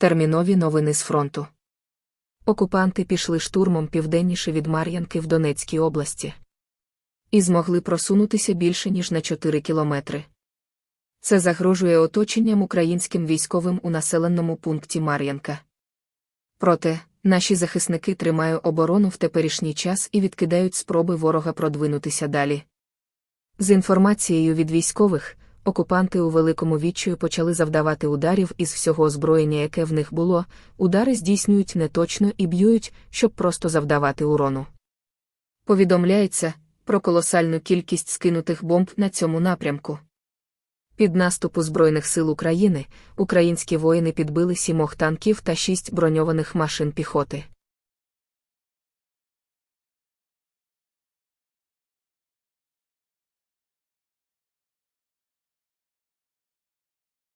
Термінові новини з фронту. Окупанти пішли штурмом південніше від Мар'янки в Донецькій області. І змогли просунутися більше, ніж на 4 кілометри. Це загрожує оточенням українським військовим у населеному пункті Мар'янка. Проте, наші захисники тримають оборону в теперішній час і відкидають спроби ворога продвинутися далі. З інформацією від військових, окупанти у великому відчаю почали завдавати ударів із всього озброєння, яке в них було, удари здійснюють неточно і б'ють, щоб просто завдавати урону. Повідомляється про колосальну кількість скинутих бомб на цьому напрямку. Під наступу Збройних сил України українські воїни підбили сімох танків та шість броньованих машин піхоти.